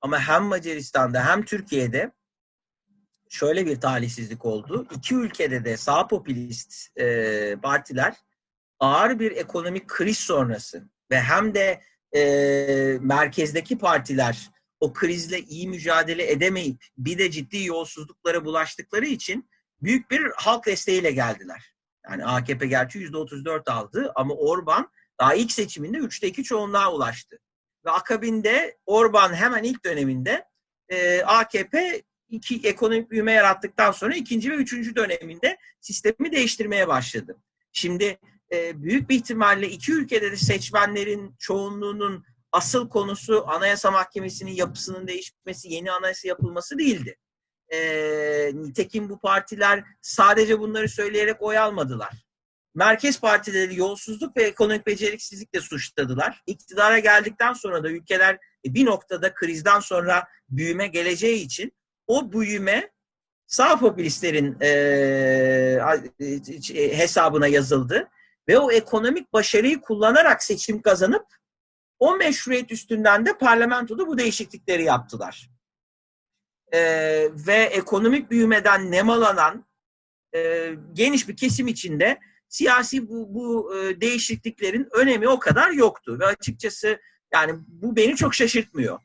Ama hem Macaristan'da hem Türkiye'de şöyle bir talihsizlik oldu. İki ülkede de sağ popülist e, partiler ağır bir ekonomik kriz sonrası ve hem de e, merkezdeki partiler o krizle iyi mücadele edemeyip bir de ciddi yolsuzluklara bulaştıkları için büyük bir halk desteğiyle geldiler. Yani AKP gerçi %34 aldı ama Orban daha ilk seçiminde 3'te 2 çoğunluğa ulaştı. Ve akabinde Orban hemen ilk döneminde e, AKP iki ekonomik büyüme yarattıktan sonra ikinci ve üçüncü döneminde sistemi değiştirmeye başladı. Şimdi e, büyük bir ihtimalle iki ülkede de seçmenlerin çoğunluğunun asıl konusu Anayasa Mahkemesi'nin yapısının değişmesi, yeni anayasa yapılması değildi. E, nitekim bu partiler sadece bunları söyleyerek oy almadılar. Merkez partileri yolsuzluk ve ekonomik beceriksizlikle suçladılar. İktidara geldikten sonra da ülkeler bir noktada krizden sonra büyüme geleceği için o büyüme sağ popülistlerin e, e, hesabına yazıldı ve o ekonomik başarıyı kullanarak seçim kazanıp o meşruiyet üstünden de parlamentoda bu değişiklikleri yaptılar. E, ve ekonomik büyümeden nemalanan e, geniş bir kesim içinde siyasi bu, bu e, değişikliklerin önemi o kadar yoktu ve açıkçası yani bu beni çok şaşırtmıyor.